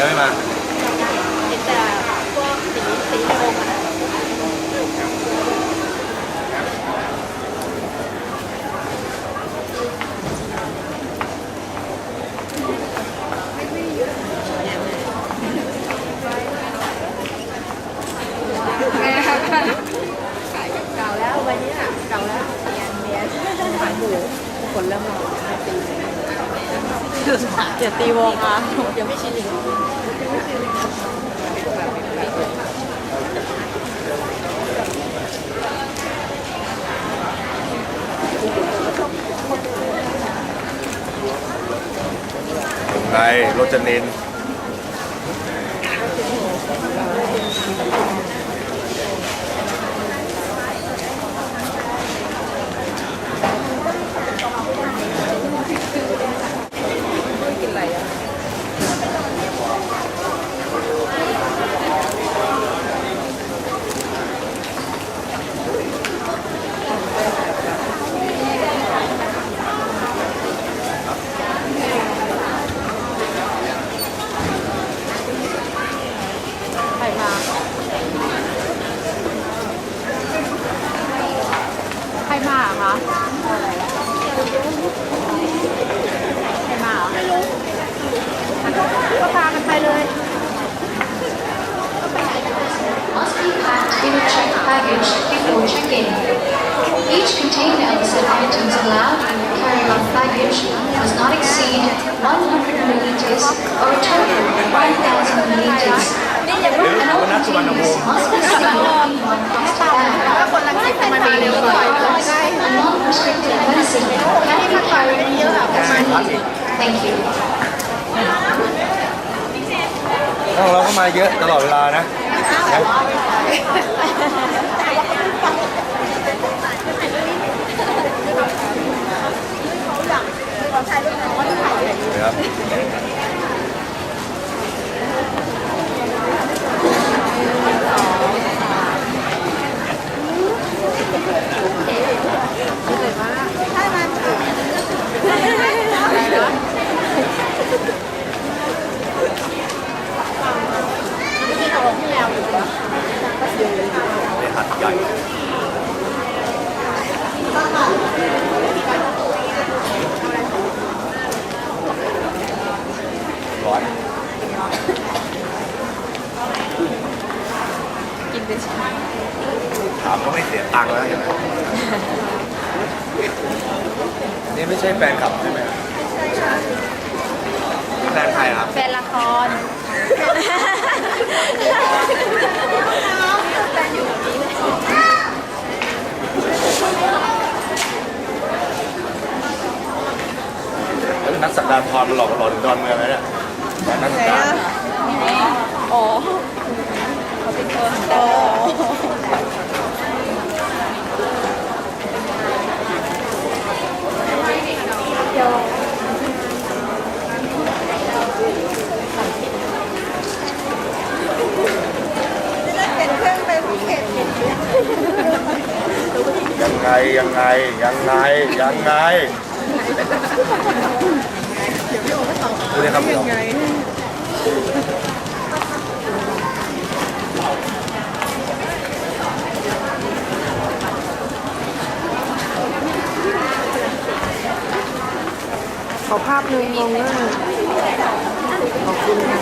เลยไม่มาเห็นแต่พวกสีสีโคมอะเก่แล้ววันนี้เก่แล้วเรียนเรียนขายหมูผลละหมอปี เดี๋ยวตีวงอะยังไม่ชินอีกไงโรจนินกิน be packed in a checked baggage before check-in. Each container of said items allowed in the carry-on baggage must not exceed 100 milliliters or a total of 1,000 milliliters. And all containers must be sealed in one plastic bag. แล้วคนรังสิตมันมาเร็วกว่า Drugs and non-prescriptive medicine can be carried in as needed. Thank you. ของเราก็มาเยอะตลอดเวลานะนะนะ ครับในหัดใหญ่ร้อน กินไปช้า ถามก็ไม่เสียตังค์แล้วเห็นไหมนี่ไม่ใช่แฟนคลับใช่ไหมแฟนใครครับแฟนละครแล้วนักสักดาพรมาหลอกหลอนดอนเมืองแล้วเนี่ยนักสักดาอ๋อเขาเป็นคนอ๋อเป็นเครื่องเป็นเข็ม ยัง ไงยังไงยังไงยังไงพูดได้คำเดียวขอภาพหนึ่งมองหน้าขอบคุณค่ะ